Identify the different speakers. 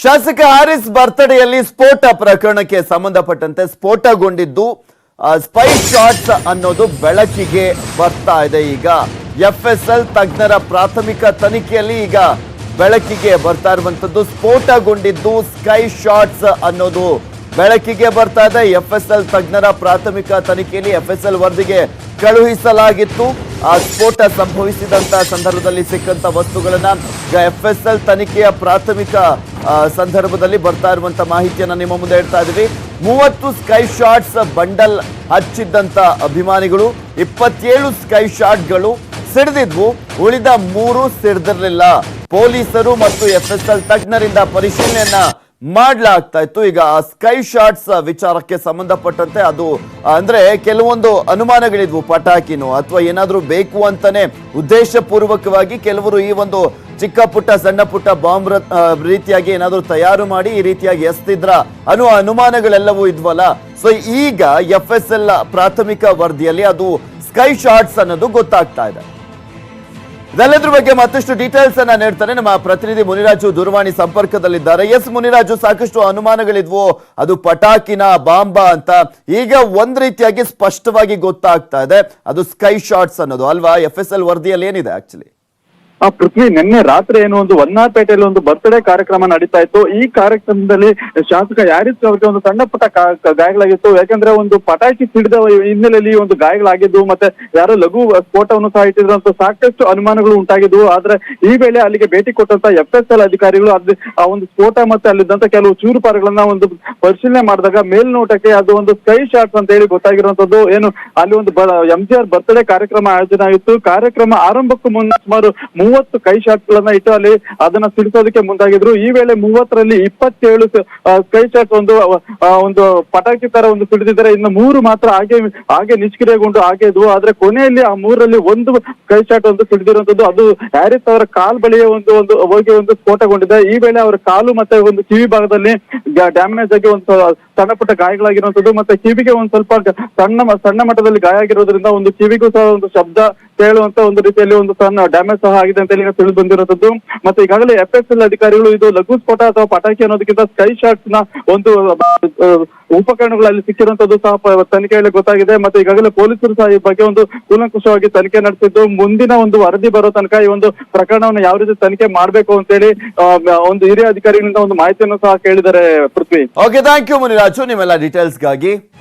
Speaker 1: ಶಾಸಕ ಹಾರಿಸ್ ಬರ್ತ್ಡೇಯಲ್ಲಿ ಸ್ಫೋಟ ಪ್ರಕರಣಕ್ಕೆ ಸಂಬಂಧಪಟ್ಟಂತೆ ಸ್ಫೋಟಗೊಂಡಿದ್ದು ಸ್ಪೈ ಶಾಟ್ಸ್ ಅನ್ನೋದು ಬೆಳಕಿಗೆ ಬರ್ತಾ ಇದೆ. ಈಗ ಎಫ್ ಎಸ್ ತಜ್ಞರ ಪ್ರಾಥಮಿಕ ತನಿಖೆಯಲ್ಲಿ ಈಗ ಬೆಳಕಿಗೆ ಬರ್ತಾ ಇರುವಂತದ್ದು ಸ್ಫೋಟಗೊಂಡಿದ್ದು ಸ್ಕೈ ಶಾಟ್ಸ್ ಅನ್ನೋದು ಬೆಳಕಿಗೆ ಬರ್ತಾ ಇದೆ. ಎಫ್ ಎಸ್ ತಜ್ಞರ ಪ್ರಾಥಮಿಕ ತನಿಖೆಯಲ್ಲಿ ಎಫ್ ಎಸ್ ವರದಿಗೆ ಕಳುಹಿಸಲಾಗಿತ್ತು. ಆ ಸ್ಫೋಟ ಸಂಭವಿಸಿದಂತಹ ಸಂದರ್ಭದಲ್ಲಿ ಸಿಕ್ಕಂತ ವಸ್ತುಗಳನ್ನ ಎಫ್ ಎಸ್ ಎಲ್ ತನಿಖೆಯ ಪ್ರಾಥಮಿಕ ಸಂದರ್ಭದಲ್ಲಿ ಬರ್ತಾ ಇರುವಂತ ಮಾಹಿತಿಯನ್ನ ನಿಮ್ಮ ಮುಂದೆ ಇಡ್ತಾ ಇದೀವಿ ಮೂವತ್ತು ಸ್ಕೈ ಶಾಟ್ಸ್ ಬಂಡಲ್ ಹಚ್ಚಿದ್ದಂಥ ಅಭಿಮಾನಿಗಳು, ಇಪ್ಪತ್ತೇಳು ಸ್ಕೈ ಶಾಟ್ಗಳು ಸಿಡಿದಿದ್ವು, ಉಳಿದ ಮೂರು ಸಿಡಿದಿರಲಿಲ್ಲ. ಪೊಲೀಸರು ಮತ್ತು ಎಸ್ ಎಸ್ ಎಲ್ ತಜ್ಞರಿಂದ ಪರಿಶೀಲನೆಯನ್ನ ಮಾಡ್ಲಾಗ್ತಾ ಇತ್ತು. ಈಗ ಆ ಸ್ಕೈ ಶಾಟ್ಸ್ ವಿಚಾರಕ್ಕೆ ಸಂಬಂಧಪಟ್ಟಂತೆ ಅದು, ಅಂದ್ರೆ ಕೆಲವೊಂದು ಅನುಮಾನಗಳಿದ್ವು, ಪಟಾಕಿನೋ ಅಥವಾ ಏನಾದ್ರೂ ಬೇಕು ಅಂತಾನೆ ಉದ್ದೇಶಪೂರ್ವಕವಾಗಿ ಕೆಲವರು ಈ ಒಂದು ಚಿಕ್ಕ ಪುಟ್ಟ, ಸಣ್ಣ ಪುಟ್ಟ ಬಾಂಬ್ ರೀತಿಯಾಗಿ ಏನಾದರೂ ತಯಾರು ಮಾಡಿ ಈ ರೀತಿಯಾಗಿ ಎಸ್ತಿದ್ರ ಅನ್ನುವ ಅನುಮಾನಗಳೆಲ್ಲವೂ ಇದ್ವಲ್ಲ? ಸೊ ಈಗ ಎಫ್ ಎಸ್ ಎಲ್ ಪ್ರಾಥಮಿಕ ವರದಿಯಲ್ಲಿ ಅದು ಸ್ಕೈ ಶಾರ್ಟ್ಸ್ ಅನ್ನೋದು ಗೊತ್ತಾಗ್ತಾ ಇದೆ. ಇದೆಲ್ಲದ್ರ ಬಗ್ಗೆ ಮತ್ತಷ್ಟು ಡೀಟೇಲ್ಸ್ ಅನ್ನ ನೀಡ್ತಾರೆ ನಮ್ಮ ಪ್ರತಿನಿಧಿ ಮುನಿರಾಜು ದೂರವಾಣಿ ಸಂಪರ್ಕದಲ್ಲಿದ್ದಾರೆ. ಎಸ್ ಮುನಿರಾಜು, ಸಾಕಷ್ಟು ಅನುಮಾನಗಳಿದ್ವು. ಅದು ಪಟಾಕಿನ ಬಾಂಬ ಅಂತ. ಈಗ ಒಂದ್ ರೀತಿಯಾಗಿ ಸ್ಪಷ್ಟವಾಗಿ ಗೊತ್ತಾಗ್ತಾ ಇದೆ. ಅದು ಸ್ಕೈ ಶಾರ್ಟ್ಸ್ ಅನ್ನೋದು. ಅಲ್ವಾ? ಎಫ್ ಎಸ್ ಎಲ್ ವರದಿಯಲ್ಲಿ ಏನಿದೆ ಆಕ್ಚುಲಿ
Speaker 2: ಆ ಪೃಥ್ವಿ ನಿನ್ನೆ ರಾತ್ರಿ ಏನು ಒಂದು ವನ್ನಾರ್ಪೇಟೆಯಲ್ಲಿ ಒಂದು ಬರ್ತ್ಡೇ ಕಾರ್ಯಕ್ರಮ ನಡೀತಾ ಇತ್ತು. ಈ ಕಾರ್ಯಕ್ರಮದಲ್ಲಿ ಶಾಸಕ ಯಾರಿಸ್ ಅವರಿಗೆ ಒಂದು ಸಣ್ಣ ಪುಟ್ಟ ಗಾಯಗಳಾಗಿತ್ತು. ಯಾಕಂದ್ರೆ ಒಂದು ಪಟಾಕಿ ಸಿಡಿದ ಹಿನ್ನೆಲೆಯಲ್ಲಿ ಒಂದು ಗಾಯಗಳಾಗಿದ್ದು, ಮತ್ತೆ ಯಾರೋ ಲಘು ಸ್ಫೋಟವನ್ನು ಸಹ ಇಟ್ಟಿದ್ರಂತ ಸಾಕಷ್ಟು ಅನುಮಾನಗಳು ಉಂಟಾಗಿದ್ವು ಆದ್ರೆ ಈ ವೇಳೆ ಅಲ್ಲಿಗೆ ಭೇಟಿ ಕೊಟ್ಟಂತ ಎಫ್ ಎಸ್ ಎಲ್ ಅಧಿಕಾರಿಗಳು ಅದ್ ಆ ಒಂದು ಸ್ಫೋಟ ಮತ್ತೆ ಅಲ್ಲಿದ್ದಂತ ಕೆಲವು ಚೂರುಪಾರುಗಳನ್ನ ಒಂದು ಪರಿಶೀಲನೆ ಮಾಡಿದಾಗ ಮೇಲ್ನೋಟಕ್ಕೆ ಅದು ಒಂದು ಸ್ಕೈ ಶಾಟ್ಸ್ ಅಂತ ಹೇಳಿ ಗೊತ್ತಾಗಿರುವಂತದ್ದು. ಏನು ಅಲ್ಲಿ ಒಂದು ಎಂ ಜಿ ಆರ್ ಬರ್ತ್ಡೇ ಕಾರ್ಯಕ್ರಮ ಆಯೋಜನೆ ಆಗಿತ್ತು ಕಾರ್ಯಕ್ರಮ ಆರಂಭಕ್ಕೂ ಮುನ್ನ ಸುಮಾರು ಮೂವತ್ತು ಕೈ ಶಾಟ್ಗಳನ್ನ ಇಟ್ಟು ಅಲ್ಲಿ ಅದನ್ನ ಸಿಡಿಸೋದಕ್ಕೆ ಮುಂದಾಗಿದ್ರು. ಈ ವೇಳೆ ಮೂವತ್ತರಲ್ಲಿ ಇಪ್ಪತ್ತೇಳು ಕೈ ಶಾಟ್ ಒಂದು ಒಂದು ಪಟಾಕಿ ತರ ಒಂದು ಸಿಡಿದಿದ್ದಾರೆ ಇನ್ನು ಮೂರು ಮಾತ್ರ ಹಾಗೆ ಹಾಗೆ ನಿಷ್ಕ್ರಿಯಗೊಂಡು ಹಾಗೆ ಇದ್ವು. ಆದ್ರೆ ಕೊನೆಯಲ್ಲಿ ಆ ಮೂರರಲ್ಲಿ ಒಂದು ಕೈ ಶಾಟ್ ಒಂದು ಸಿಡಿದಿರುವಂತದ್ದು. ಅದು ಹ್ಯಾರಿಸ್ ಅವರ ಕಾಲ್ ಬಳಿಯ ಒಂದು ಒಂದು, ಹೋಗಿ ಒಂದು ಸ್ಫೋಟಗೊಂಡಿದೆ. ಈ ವೇಳೆ ಅವರ ಕಾಲು ಮತ್ತೆ ಒಂದು ಕಿವಿ ಭಾಗದಲ್ಲಿ ಡ್ಯಾಮೇಜ್ ಆಗಿ ಒಂದು ಸಣ್ಣ ಪುಟ್ಟ ಗಾಯಗಳಾಗಿರುವಂತದ್ದು. ಮತ್ತೆ ಕಿವಿಗೆ ಒಂದು ಸ್ವಲ್ಪ ಸಣ್ಣ ಸಣ್ಣ ಮಟ್ಟದಲ್ಲಿ ಗಾಯ ಆಗಿರೋದ್ರಿಂದ ಒಂದು ಕಿವಿಗೂ ಸಹ ಒಂದು ಶಬ್ದ ಕೇಳುವಂತ ಒಂದು ರೀತಿಯಲ್ಲಿ ಒಂದು ಸಣ್ಣ ಡ್ಯಾಮೇಜ್ ಸಹ ಆಗಿದೆ ಅಂತ ಹೇಳಿ ತಿಳಿದು ಬಂದಿರುವಂತದ್ದು. ಮತ್ತೆ ಈಗಾಗಲೇ ಎಫ್ ಎಸ್ ಎಲ್ ಅಧಿಕಾರಿಗಳು ಇದು ಲಘು ಸ್ಫೋಟ ಅಥವಾ ಪಟಾಕಿ ಅನ್ನೋದಕ್ಕಿಂತ ಸ್ಕೈ ಶಾಟ್ಸ್ನ ಒಂದು ಉಪಕರಣಗಳಲ್ಲಿ ಸಿಕ್ಕಿರುವಂತದ್ದು ಸಹ ತನಿಖೆಯಲ್ಲಿ ಗೊತ್ತಾಗಿದೆ. ಮತ್ತೆ ಈಗಾಗಲೇ ಪೊಲೀಸರು ಸಹ ಈ ಬಗ್ಗೆ ಒಂದು ಕೂಲಂಕುಷವಾಗಿ ತನಿಖೆ ನಡೆಸಿದ್ದು. ಮುಂದಿನ ಒಂದು ವರದಿ ಬರೋ ತನಕ ಈ ಒಂದು ಪ್ರಕರಣವನ್ನು ಯಾವ ರೀತಿ ತನಿಖೆ ಮಾಡಬೇಕು ಅಂತೇಳಿ ಒಂದು ಹಿರಿಯ ಅಧಿಕಾರಿಗಳಿಂದ ಒಂದು ಮಾಹಿತಿಯನ್ನು ಸಹ ಕೇಳಿದ್ದಾರೆ Prithvi.
Speaker 1: Okay thank you Muniraju. ನಿಮ್ಮೆಲ್ಲ ಡೀಟೇಲ್ಸ್ಗಾಗಿ